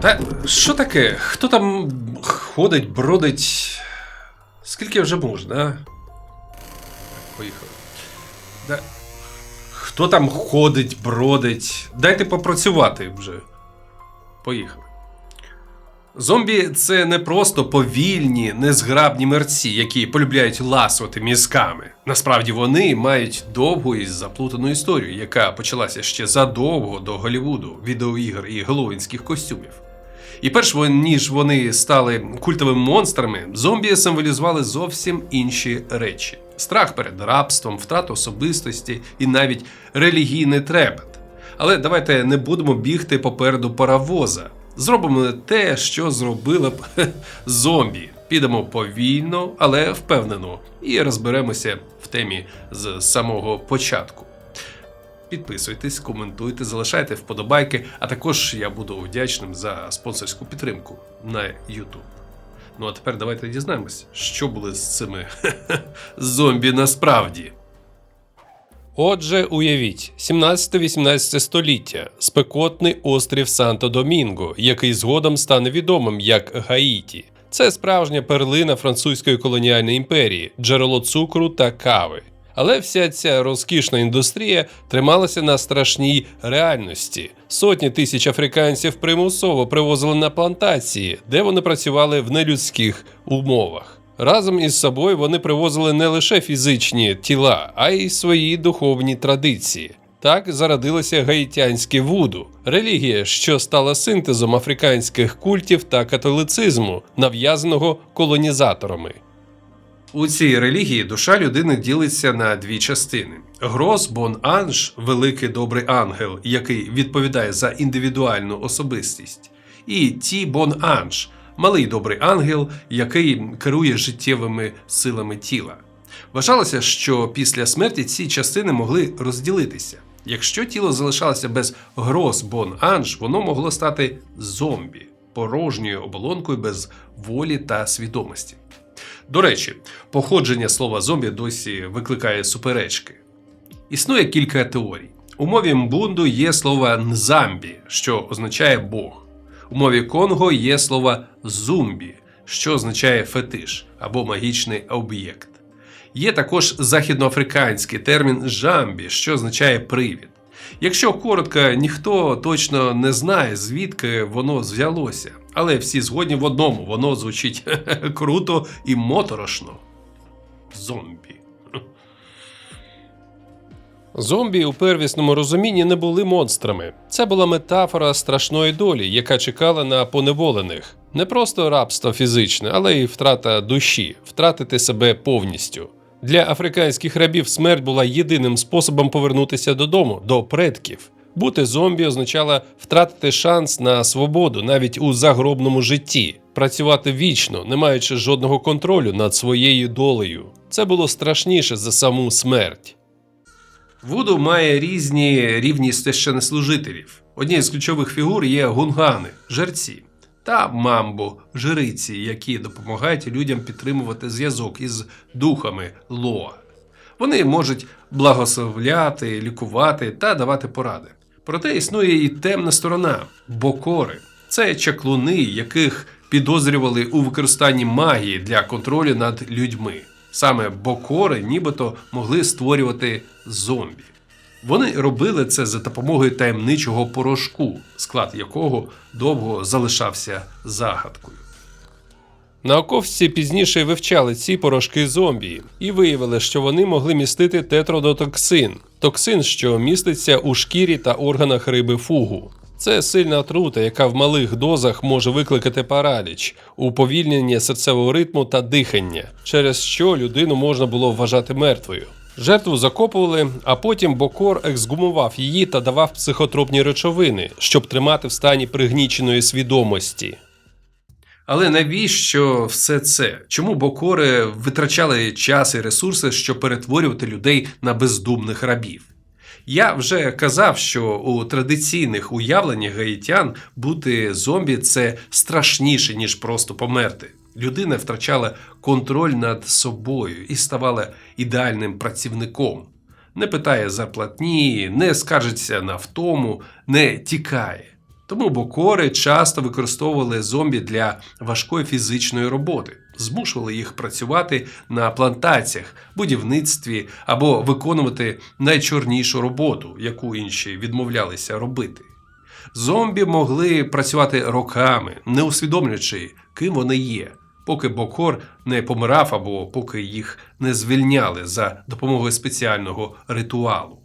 Та що таке? Хто там ходить, бродить? Скільки вже можна, а? Поїхали. Да. Хто там ходить, бродить? Дайте попрацювати вже. Поїхали. Зомбі це не просто повільні, незграбні мерці, які полюбляють ласувати мізками. Насправді вони мають довгу і заплутану історію, яка почалася ще задовго до Голлівуду, відеоігр і геловінських костюмів. І перш ніж вони стали культовими монстрами, зомбі символізували зовсім інші речі: страх перед рабством, втрату особистості і навіть релігійний трепет. Але давайте не будемо бігти попереду паровоза. Зробимо те, що зробили б зомбі. Підемо повільно, але впевнено, і розберемося в темі з самого початку. Підписуйтесь, коментуйте, залишайте вподобайки, а також я буду вдячним за спонсорську підтримку на YouTube. Ну а тепер давайте дізнаємось, що були з цими зомбі насправді. Отже, уявіть, 17-18 століття, спекотний острів Санто-Домінго, який згодом стане відомим як Гаїті. Це справжня перлина французької колоніальної імперії, джерело цукру та кави. Але вся ця розкішна індустрія трималася на страшній реальності. Сотні тисяч африканців примусово привозили на плантації, де вони працювали в нелюдських умовах. Разом із собою вони привозили не лише фізичні тіла, а й свої духовні традиції. Так зародилося гаїтянське вуду, релігія, що стала синтезом африканських культів та католицизму, нав'язаного колонізаторами. У цій релігії душа людини ділиться на дві частини: грос бон анж, великий добрий ангел, який відповідає за індивідуальну особистість, і ті бон анж, малий добрий ангел, який керує життєвими силами тіла. Вважалося, що після смерті ці частини могли розділитися. Якщо тіло залишалося без грос бон анж, воно могло стати зомбі, порожньою оболонкою без волі та свідомості. До речі, походження слова зомбі досі викликає суперечки. Існує кілька теорій. У мові мбунду є слово нзамбі, що означає Бог. У мові Конго є слово зумбі, що означає фетиш або магічний об'єкт. Є також західноафриканський термін жамбі, що означає привід. Якщо коротко, ніхто точно не знає, звідки воно взялося, але всі згодні в одному, воно звучить круто і моторошно. Зомбі. Зомбі у первісному розумінні не були монстрами. Це була метафора страшної долі, яка чекала на поневолених. Не просто рабство фізичне, але й втрата душі, втратити себе повністю. Для африканських рабів смерть була єдиним способом повернутися додому, до предків. Бути зомбі означало втратити шанс на свободу навіть у загробному житті, працювати вічно, не маючи жодного контролю над своєю долею. Це було страшніше за саму смерть. Вуду має різні рівні священнослужителів. Однією з ключових фігур є гунгани, жерці, та мамбо, жриці, які допомагають людям підтримувати зв'язок із духами Лоа. Вони можуть благословляти, лікувати та давати поради. Проте існує і темна сторона бокори. Це чаклуни, яких підозрювали у використанні магії для контролю над людьми. Саме бокори нібито могли створювати зомбі. Вони робили це за допомогою таємничого порошку, склад якого довго залишався загадкою. Науковці пізніше вивчали ці порошки зомбі і виявили, що вони могли містити тетродотоксин токсин, що міститься у шкірі та органах риби фугу. Це сильна отрута, яка в малих дозах може викликати параліч, уповільнення серцевого ритму та дихання, через що людину можна було вважати мертвою. Жертву закопували, а потім бокор ексгумував її та давав психотропні речовини, щоб тримати в стані пригніченої свідомості. Але навіщо все це? Чому бокори витрачали час і ресурси, щоб перетворювати людей на бездумних рабів? Я вже казав, що у традиційних уявленнях гаїтян бути зомбі це страшніше, ніж просто померти. Людина втрачала контроль над собою і ставала ідеальним працівником. Не питає зарплатні, не скаржиться на втому, не тікає. Тому бокори часто використовували зомбі для важкої фізичної роботи, змушували їх працювати на плантаціях, будівництві або виконувати найчорнішу роботу, яку інші відмовлялися робити. Зомбі могли працювати роками, не усвідомлюючи, ким вони є, поки Бокор не помирав або поки їх не звільняли за допомогою спеціального ритуалу.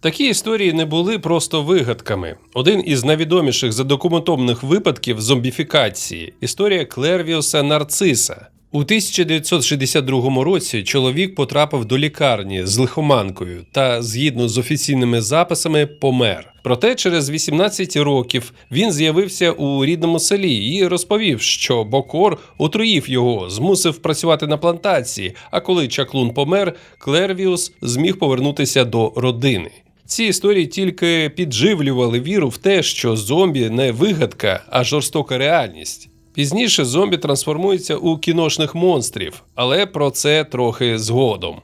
Такі історії не були просто вигадками. Один із найвідоміших задокументованих випадків зомбіфікації історія Клервіуса Нарциса. У 1962 році чоловік потрапив до лікарні з лихоманкою та, згідно з офіційними записами, помер. Проте через 18 років він з'явився у рідному селі і розповів, що Бокор отруїв його, змусив працювати на плантації. А коли чаклун помер, Клервіус зміг повернутися до родини. Ці історії тільки підживлювали віру в те, що зомбі не вигадка, а жорстока реальність. Пізніше зомбі трансформуються у кіношних монстрів, але про це трохи згодом.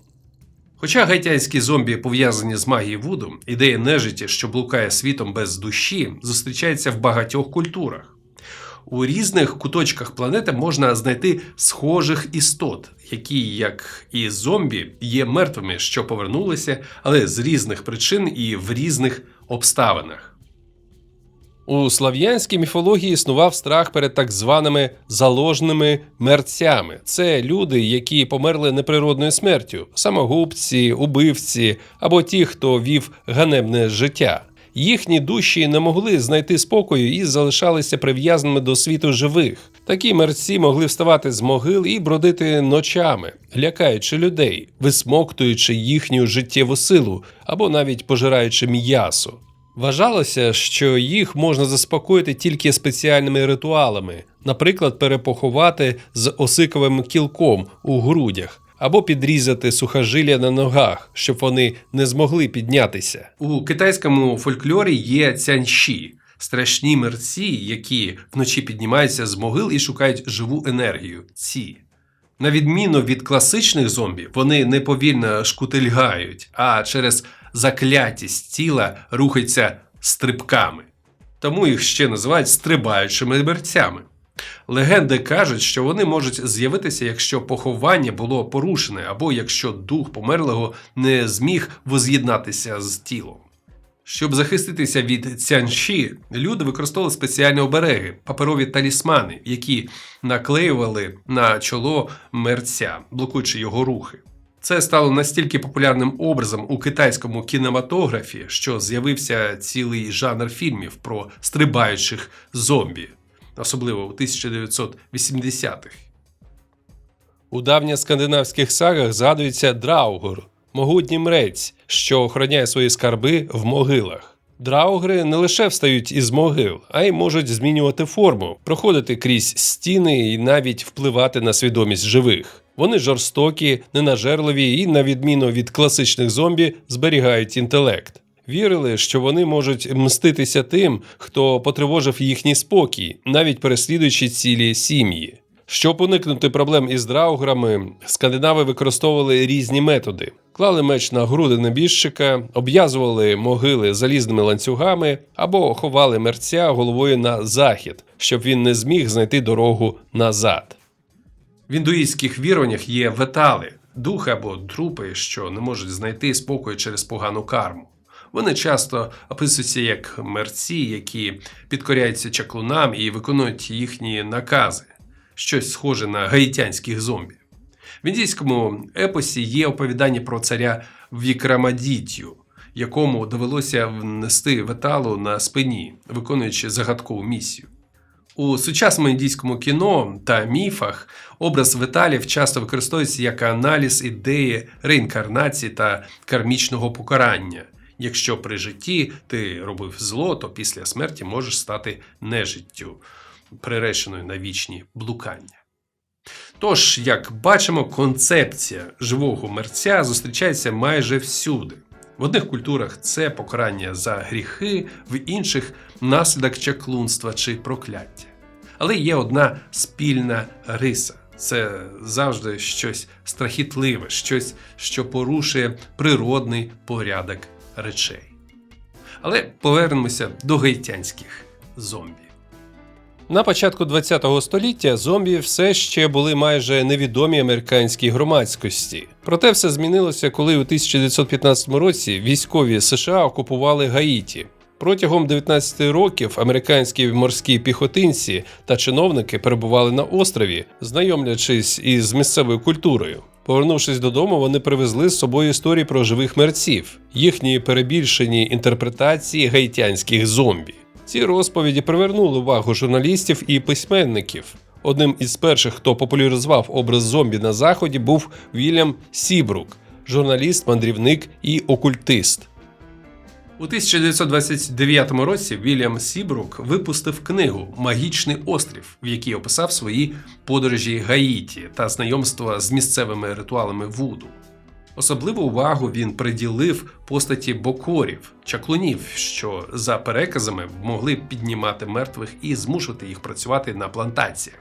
Хоча гайтянські зомбі пов'язані з магією Вуду, ідея нежиті, що блукає світом без душі, зустрічається в багатьох культурах. У різних куточках планети можна знайти схожих істот, які, як і зомбі, є мертвими, що повернулися, але з різних причин і в різних обставинах. У слав'янській міфології існував страх перед так званими заложними мерцями. Це люди, які померли неприродною смертю, самогубці, убивці або ті, хто вів ганебне життя. Їхні душі не могли знайти спокою і залишалися прив'язаними до світу живих. Такі мерці могли вставати з могил і бродити ночами, лякаючи людей, висмоктуючи їхню життєву силу або навіть пожираючи м'ясо. Вважалося, що їх можна заспокоїти тільки спеціальними ритуалами, наприклад, перепоховати з осиковим кілком у грудях або підрізати сухожилля на ногах, щоб вони не змогли піднятися. У китайському фольклорі є цяньші – страшні мерці, які вночі піднімаються з могил і шукають живу енергію. Ці. На відміну від класичних зомбі, вони не повільно шкутильгають, а через заклятість тіла рухаються стрибками. Тому їх ще називають стрибаючими мерцями. Легенди кажуть, що вони можуть з'явитися, якщо поховання було порушене, або якщо дух померлого не зміг воз'єднатися з тілом. Щоб захиститися від цянші, люди використовували спеціальні обереги, паперові талісмани, які наклеювали на чоло мерця, блокуючи його рухи. Це стало настільки популярним образом у китайському кінематографі, що з'явився цілий жанр фільмів про стрибаючих зомбі, особливо у 1980-х. У давньоскандинавських сагах згадується Драугор, могутній мрець, що охороняє свої скарби в могилах. Драугри не лише встають із могил, а й можуть змінювати форму, проходити крізь стіни і навіть впливати на свідомість живих. Вони жорстокі, ненажерливі і, на відміну від класичних зомбі, зберігають інтелект. Вірили, що вони можуть мститися тим, хто потривожив їхній спокій, навіть переслідуючи цілі сім'ї. Щоб уникнути проблем із драуграми, скандинави використовували різні методи: клали меч на груди небіжчика, обв'язували могили залізними ланцюгами або ховали мерця головою на захід, щоб він не зміг знайти дорогу назад. В індуїстських віруваннях є ветали, духи або трупи, що не можуть знайти спокою через погану карму. Вони часто описуються як мерці, які підкоряються чаклунам і виконують їхні накази, щось схоже на гаїтянських зомбі. В індійському епосі є оповідання про царя Вікрамадітю, якому довелося внести веталу на спині, виконуючи загадкову місію. У сучасному індійському кіно та міфах образ веталів часто використовується як аналіз ідеї реінкарнації та кармічного покарання. Якщо при житті ти робив зло, то після смерті можеш стати нежиттю, приреченою на вічні блукання. Тож, як бачимо, концепція живого мерця зустрічається майже всюди. В одних культурах це покарання за гріхи, в інших наслідок чаклунства чи прокляття. Але є одна спільна риса. Це завжди щось страхітливе, щось, що порушує природний порядок речей. Але повернемося до гаїтянських зомбі. На початку ХХ століття зомбі все ще були майже невідомі американській громадськості. Проте все змінилося, коли у 1915 році військові США окупували Гаїті. Протягом 19 років американські морські піхотинці та чиновники перебували на острові, знайомлячись із місцевою культурою. Повернувшись додому, вони привезли з собою історії про живих мерців, їхні перебільшені інтерпретації гаїтянських зомбі. Ці розповіді привернули увагу журналістів і письменників. Одним із перших, хто популяризував образ зомбі на заході, був Вільям Сібрук, журналіст, мандрівник і окультист. У 1929 році Вільям Сібрук випустив книгу Магічний острів, в якій описав свої подорожі Гаїті та знайомства з місцевими ритуалами Вуду. Особливу увагу він приділив постаті бокорів, чаклунів, що за переказами могли піднімати мертвих і змушувати їх працювати на плантаціях.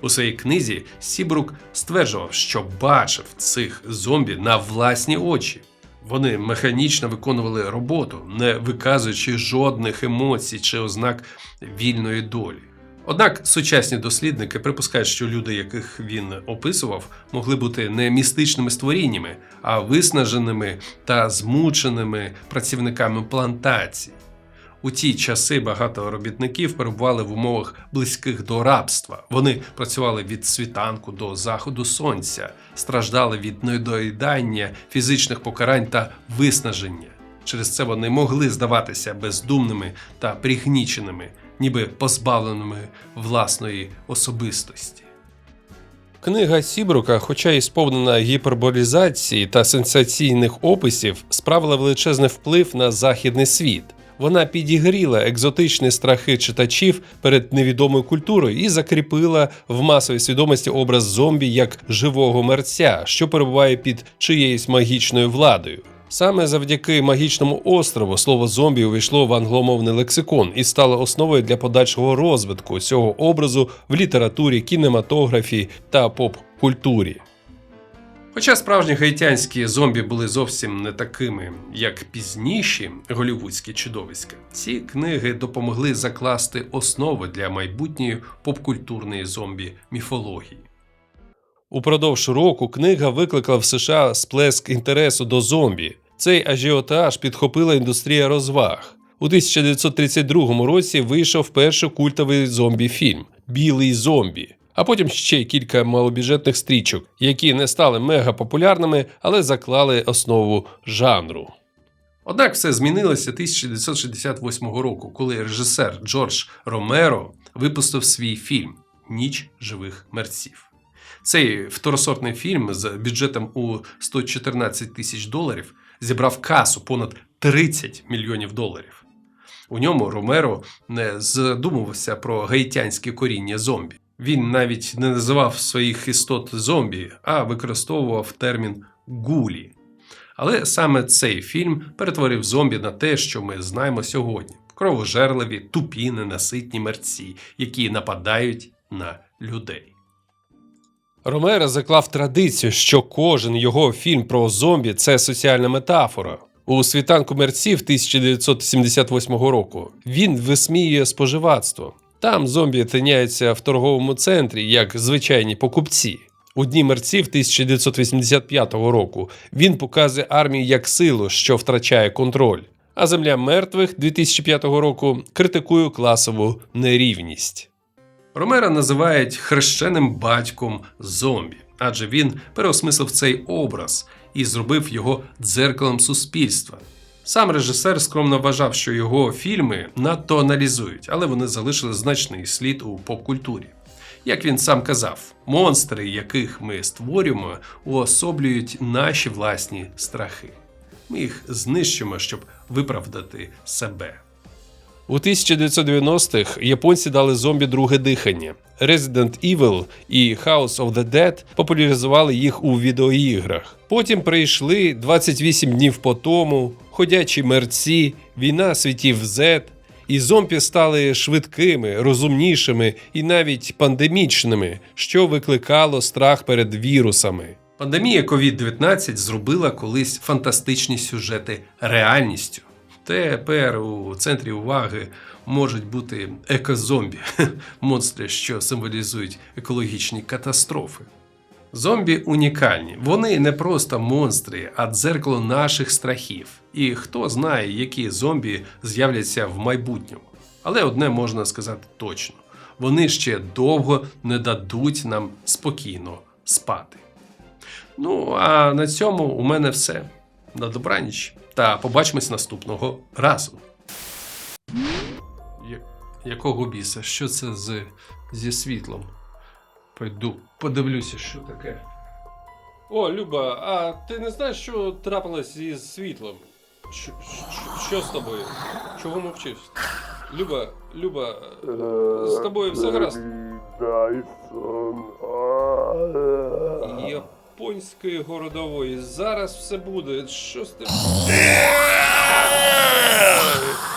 У своїй книзі Сібрук стверджував, що бачив цих зомбі на власні очі. Вони механічно виконували роботу, не виказуючи жодних емоцій чи ознак вільної долі. Однак сучасні дослідники припускають, що люди, яких він описував, могли бути не містичними створіннями, а виснаженими та змученими працівниками плантацій. У ті часи багато робітників перебували в умовах близьких до рабства. Вони працювали від світанку до заходу сонця, страждали від недоїдання, фізичних покарань та виснаження. Через це вони могли здаватися бездумними та пригніченими, ніби позбавленими власної особистості. Книга Сібрука, хоча й сповнена гіперболізації та сенсаційних описів, справила величезний вплив на західний світ. Вона підігріла екзотичні страхи читачів перед невідомою культурою і закріпила в масовій свідомості образ зомбі як живого мерця, що перебуває під чиєюсь магічною владою. Саме завдяки магічному острову слово зомбі увійшло в англомовний лексикон і стало основою для подальшого розвитку цього образу в літературі, кінематографії та поп-культурі. Хоча справжні гаїтянські зомбі були зовсім не такими, як пізніші голівудські чудовиська, ці книги допомогли закласти основи для майбутньої попкультурної зомбі міфології. Упродовж року книга викликала в США сплеск інтересу до зомбі. Цей ажіотаж підхопила індустрія розваг. У 1932 році вийшов перший культовий зомбі-фільм Білий зомбі. А потім ще кілька малобюджетних стрічок, які не стали мегапопулярними, але заклали основу жанру. Однак все змінилося 1968 року, коли режисер Джордж Ромеро випустив свій фільм Ніч живих мерців. Цей второсортний фільм з бюджетом у 114 тисяч доларів зібрав касу понад 30 мільйонів доларів. У ньому Ромеро не задумувався про гаїтянське коріння зомбі. Він навіть не називав своїх істот зомбі, а використовував термін гулі. Але саме цей фільм перетворив зомбі на те, що ми знаємо сьогодні: кровожерливі, тупі, ненаситні мерці, які нападають на людей. Ромеро заклав традицію, що кожен його фільм про зомбі це соціальна метафора. У світанку мерців 1978 року він висміює споживацтво. Там зомбі тиняються в торговому центрі як звичайні покупці. У дні мерців 1985 року він показує армію як силу, що втрачає контроль. А земля мертвих 2005 року критикує класову нерівність. Ромера називають хрещеним батьком зомбі, адже він переосмислив цей образ і зробив його дзеркалом суспільства. Сам режисер скромно вважав, що його фільми надто аналізують, але вони залишили значний слід у поп-культурі. Як він сам казав, монстри, яких ми створюємо, уособлюють наші власні страхи. Ми їх знищимо, щоб виправдати себе. У 1990-х японці дали зомбі друге дихання. Resident Evil і House of the Dead популяризували їх у відеоіграх. Потім прийшли 28 днів по тому, ходячі мерці, війна світів Z, і зомбі стали швидкими, розумнішими і навіть пандемічними, що викликало страх перед вірусами. Пандемія COVID-19 зробила колись фантастичні сюжети реальністю. Тепер у центрі уваги можуть бути екозомбі, монстри, що символізують екологічні катастрофи. Зомбі унікальні. Вони не просто монстри, а дзеркало наших страхів. І хто знає, які зомбі з'являться в майбутньому. Але одне можна сказати точно: вони ще довго не дадуть нам спокійно спати. Ну, а на цьому у мене все. На добраніч. Та побачимось наступного разу. Я- Якого біса? Що це з... зі світлом? Пойду, подивлюся, що таке. О, Люба, а ти не знаєш, що трапилось із світлом? Що, що, що з тобою? Чого мовчиш? Люба, Люба, з тобою все гаразд. Дай сон японської городової. Зараз все буде. Що з тим?